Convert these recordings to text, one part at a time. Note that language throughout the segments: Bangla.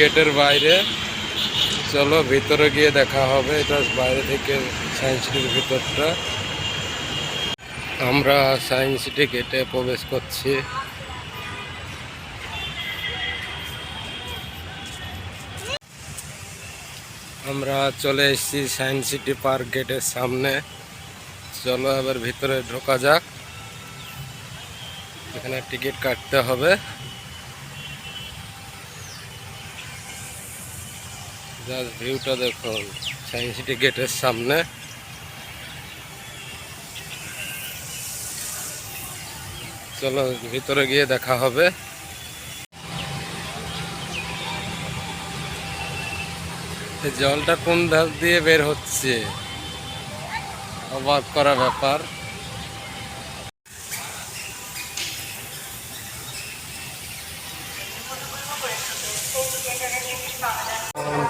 গেটের বাইরে। চলো, ভিতরে গিয়ে দেখা হবে। এটা বাইরে থেকে সায়েন্স সিটির ভিতরটা। আমরা সায়েন্স সিটি গেটে প্রবেশ করছি। আমরা চলে এসেছি সায়েন্স সিটি পার্ক গেটের সামনে। চলো, এবার ভিতরে ঢোকা যাক। এখানে টিকিট কাটতে হবে। জাস্ট ভিউটা দেখুন সায়েন্স সিটি গেটের সামনে। চলো, ভিতরে গিয়ে দেখা হবে। জলটা কোন ধাপ দিয়ে বের হচ্ছে? অবাক করা ব্যাপার।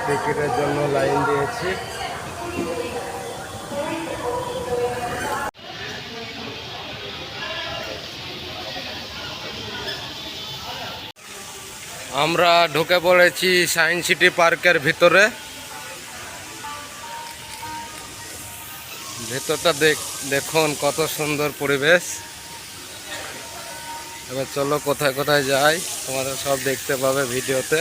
টিকিটের জন্য লাইন দিয়েছি। আমরা ঢুকে পড়েছি সায়েন্স সিটি পার্কের ভিতরে। ভেতরটা দেখ দেখুন কত সুন্দর পরিবেশ। এবার চলো কোথায় কোথায় যাই তোমরা সব দেখতে পাবে ভিডিওতে।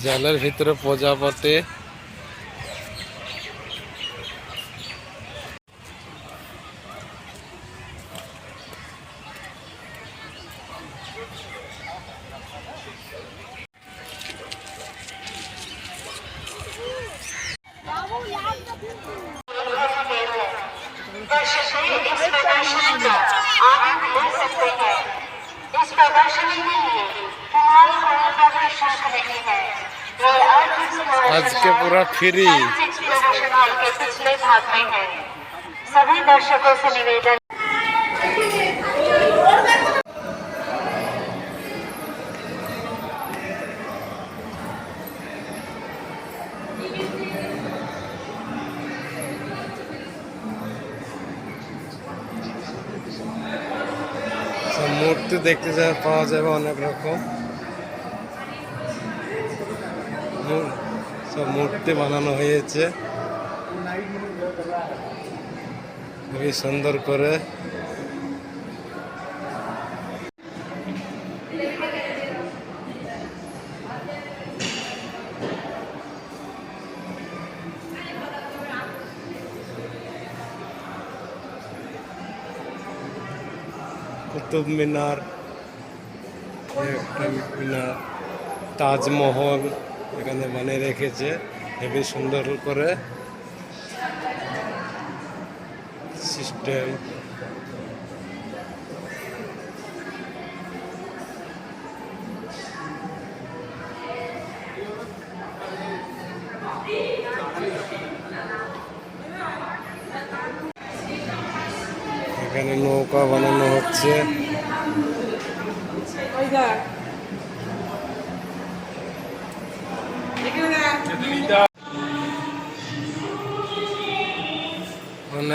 জলের ভিতরে প্রজাপতি আজকে পুরো ফ্রি एक्सप्लोरेशन हॉल के पिछले भाग में है सभी दर्शकों से निवेदन সব মূর্তি দেখতে যা পাওয়া যাবে অনেক রকম মূর- সব মূর্তি বানানো হয়েছে। খুবই সুন্দর করে। কুতুব মিনার একটা মিনার তাজমহল। এখানে বানিয়ে রেখেছে হেবি সুন্দর করে সিস্টেম। এখানে নৌকা বানানো হচ্ছে।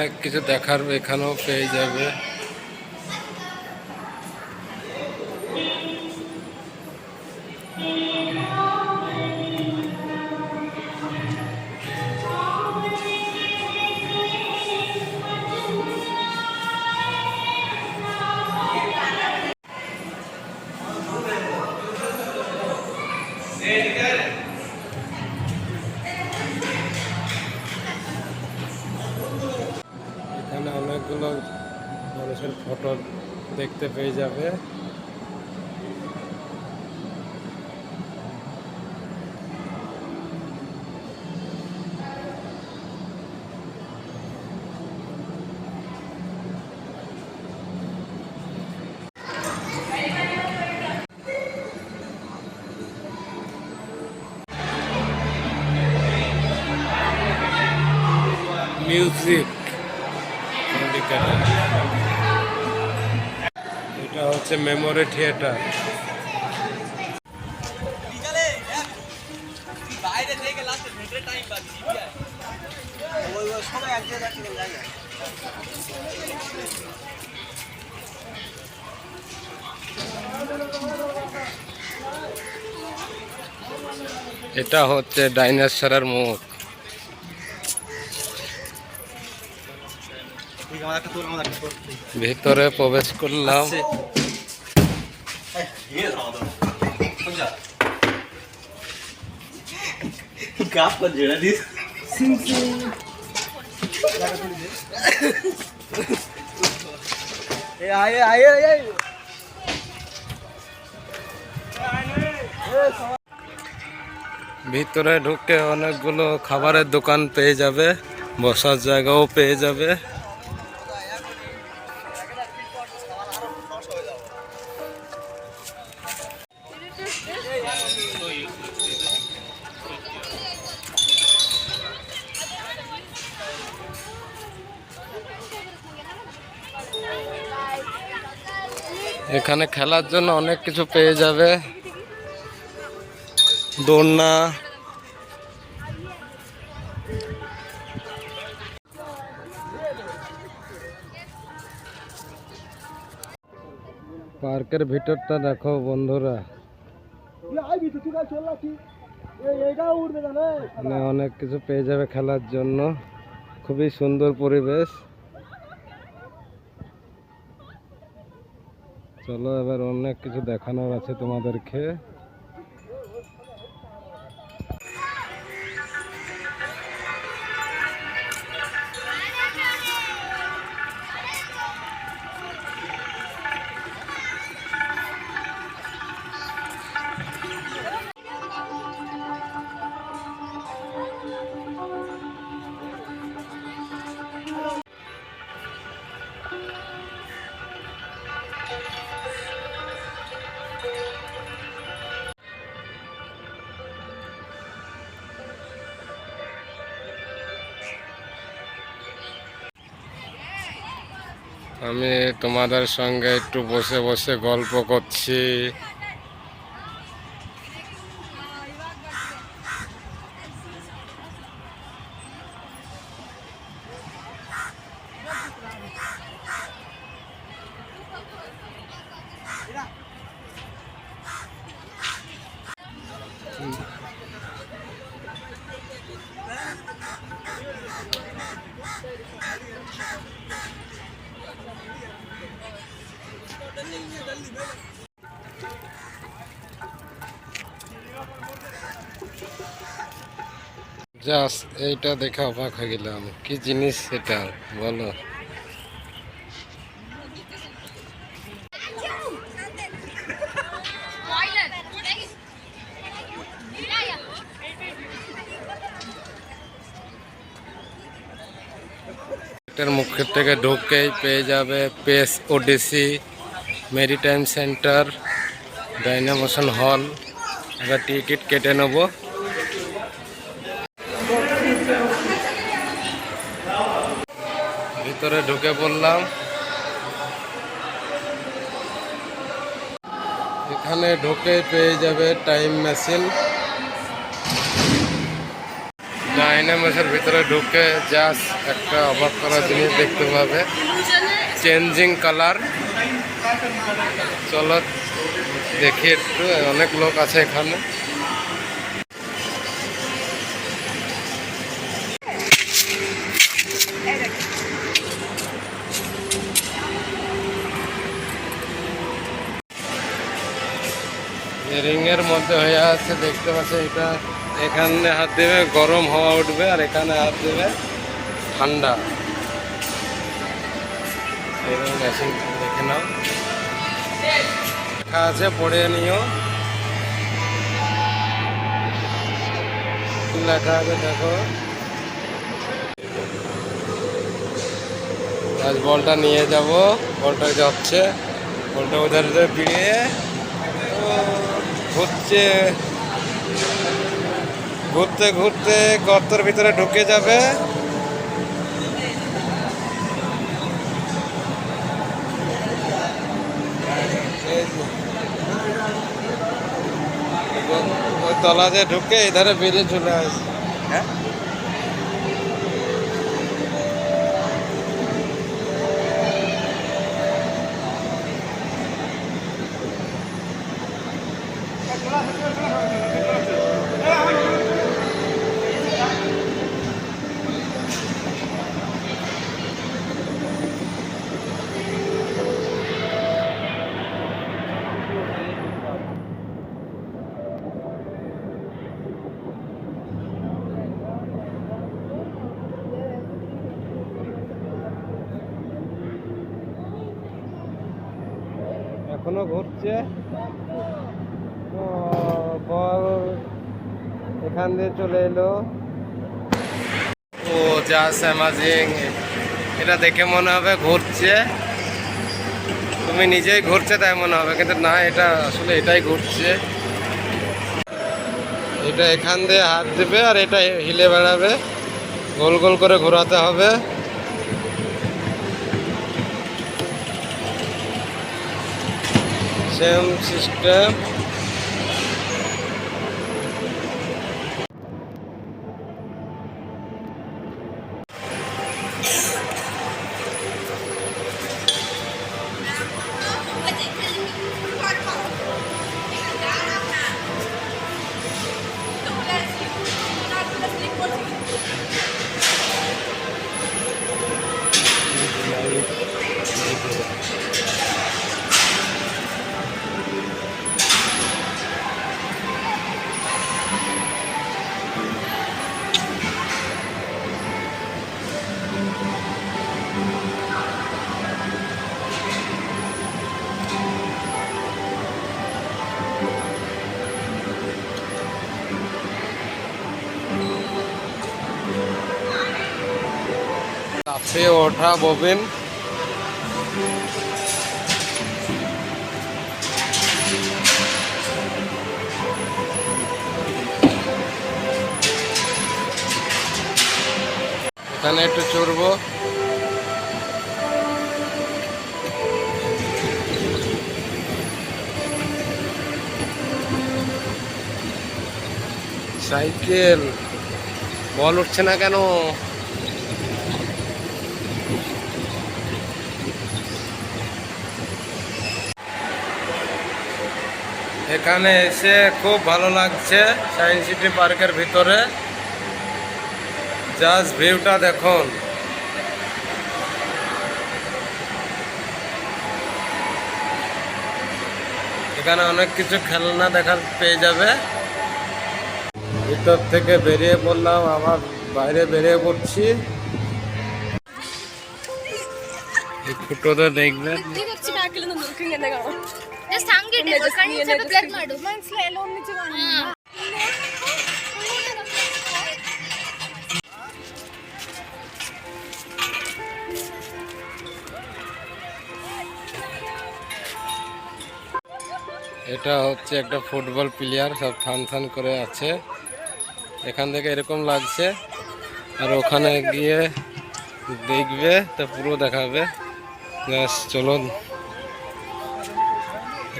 অনেক কিছু দেখার এখানেও পেয়ে যাবে। এটা হচ্ছে মেমোরি থিয়েটার। এটা হচ্ছে ডাইনোসরের মুখ। ভিতরে প্রবেশ করলাম। ভিতরে ঢুকে অনেকগুলো খাবারের দোকান পেয়ে যাবে বসার জায়গাও পেয়ে যাবে। এখানে খেলার জন্য অনেক কিছু পেয়ে যাবে। দোলনা। পার্কের ভিতরটা দেখো বন্ধুরা। অনেক কিছু পেয়ে যাবে খেলার জন্য। খুবই সুন্দর পরিবেশ। চলো এবার অনেক কিছু দেখানোর আছে তোমাদেরকে। আমি তোমাদের সঙ্গে একটু বসে বসে গল্প করছি। জাস্ট এইটা দেখে অবাক হয়ে গেলাম। কি জিনিস সেটা বলো। এটার মুখের থেকে ঢুকেই পেয়ে যাবে space odyssey. Maritime centre, Dynamotion hall. এবার টিকিট কেটে নেব। ভিতরে ঢুকে পড়লাম। এখানে ঢুকে পেয়ে যাবে টাইম মেশিন। ডাইনামাসের ভিতরে ঢুকে জাস্ট একটা অবাক করা জিনিস দেখতে পাবে। চেঞ্জিং কালার চলো, দেখি একটু, অনেক লোক আছে এখানে। রিংয়ের মধ্যে হয়ে আছে, দেখতে পাচ্ছি এটা। এখানে হাত দেবে, গরম হওয়া উঠবে, আর এখানে হাত দেবে ঠান্ডা। এরকম মেশিন দেখে নাও। লেখা আছে, পড়ে নিও। লেখা আছে, দেখো। আজ বলটা নিয়ে যাব, বলটা যাচ্ছে। বলটা ওদের ভিড়িয়ে ঘুরছে। ঘুরতে ঘুরতে গর্তের ভিতরে ঢুকে যাবে। তলা দিয়ে ঢুকে এধারে বেরিয়ে চলে আসে হ্যাঁ ও, বল এখান দিয়ে চলে এলো। ও জাস অ্যামাজিং এটা দেখে মনে হবে ঘুরছে। তুমি নিজেই ঘুরছে তাই মনে হবে। কিন্তু না এটা আসলে এটাই ঘুরছে। এটা এখান দিয়ে হাত দেবে আর এটা হিলে বেড়াবে। গোল গোল করে ঘোরাতে হবে। Same system. লাফে ওঠা ববিন। এখানে একটু চড়বো। সাইকেল বল উঠছে না কেন? এখানে এসে খুব ভালো লাগছে সায়েন্স সিটি পার্কের ভিতরে। জাস্ট ভিউটা দেখুন। এখানে অনেক কিছু খেলনা দেখার পেয়ে যাবে। ভিতর থেকে বেরিয়ে পড়লাম, আবার বাইরে বেরিয়ে পড়ছি। এই দেখবেন। ಜಸ್ಟ್ ಕಣ್ಣು ಮಾಡು এটা হচ্ছে একটা ফুটবল প্লেয়ার সব থান থান করে আছে। এখান থেকে এরকম লাগছে আর ওখানে গিয়ে দেখবে তা পুরো দেখাবে। চলুন।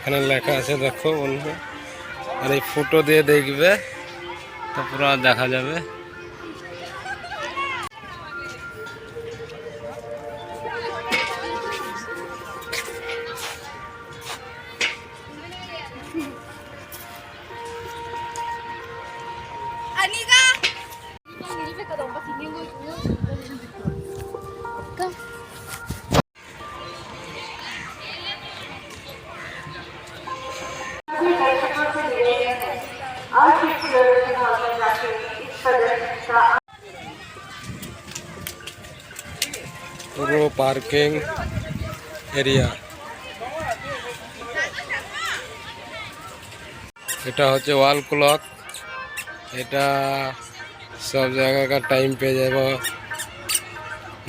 এখানে লেখা আছে দেখো বন্ধু আর এই ফটো দিয়ে দেখবে তো পুরো দেখা যাবে। পুরো পার্কিং এরিয়া। এটা হচ্ছে ওয়াল ক্লক। এটা সব জায়গাকার টাইম পেয়ে যাব।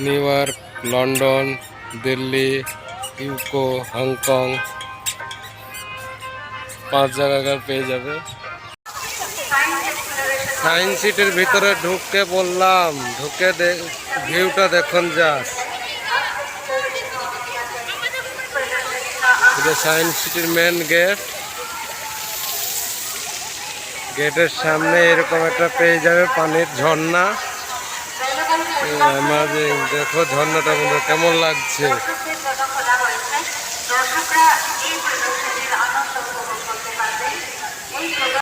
নিউ ইয়র্ক, লন্ডন, দিল্লি, ইউকো, হংকং, পাঁচ জায়গাকার পেয়ে যাবে। সায়েন্স সিটির ভিতরে ঢুকতে বললাম, ঢুকে ভিউটা দেখুন যাস এটা সায়েন্স সিটির মেন গেট গেটের সামনে এরকম একটা পেয়ে যাবে পানির ঝর্ণা। আমার দেখো ঝর্ণাটা কেমন লাগছে।